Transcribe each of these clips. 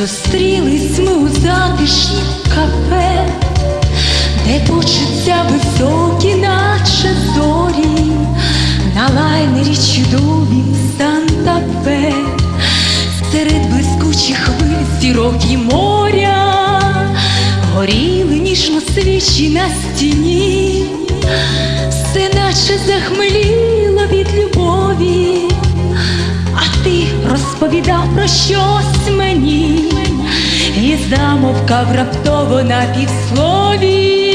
Зустрілись ми у затишнім кафе, де почуття високі, наче зорі, на лайнері чудові Санта-Фе, серед блискучих хвиль зірок і моря, горіли ніжно свічі на стіні, все наче захмеліло від любові. Розповідав про щось мені і замовкав раптово на півслові.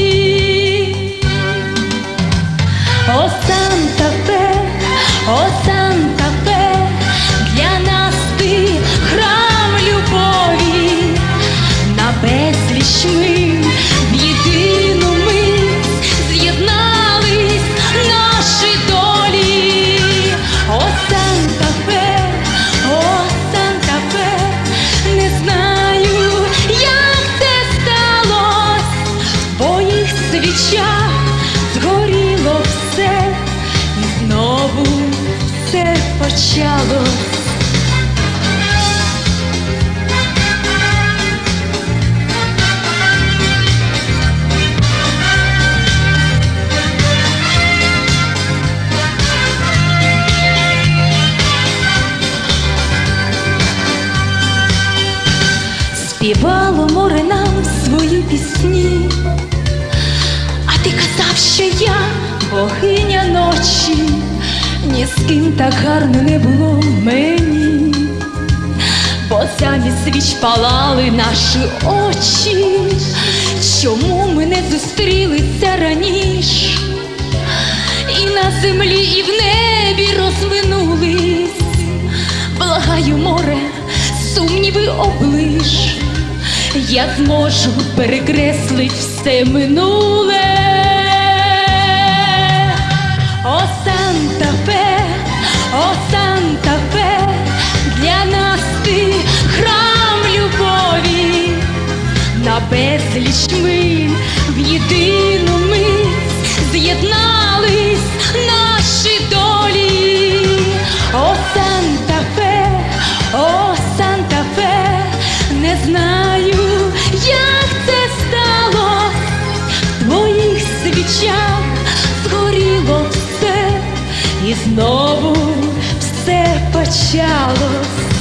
Почалось. Співало море нам свої пісні, а ти казав, що я богиня ночі, з ким так гарно не було мені, бо замість свіч палали наші очі. Чому ми не зустрілися раніше? І на землі, і в небі розминулись. Благаю море, сумніви облиш, я зможу перекреслить все минуле. Безліч ми в єдину мить з'єднались наші долі. О, Санта-Фе, о, Санта-Фе, не знаю, як це стало, в твоїх свічах згоріло все, і знову все почалось.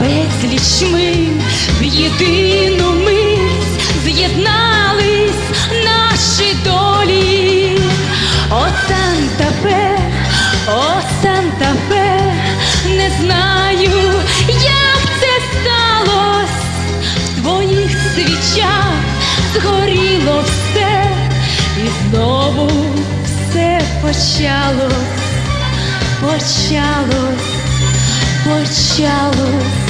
Безліч ми в єдину мить з'єднались наші долі. О, Санта-Фе, о, Санта-Фе, не знаю, як це сталось в твоїх свічах згоріло все, і знову все почалось, почалось, почалось.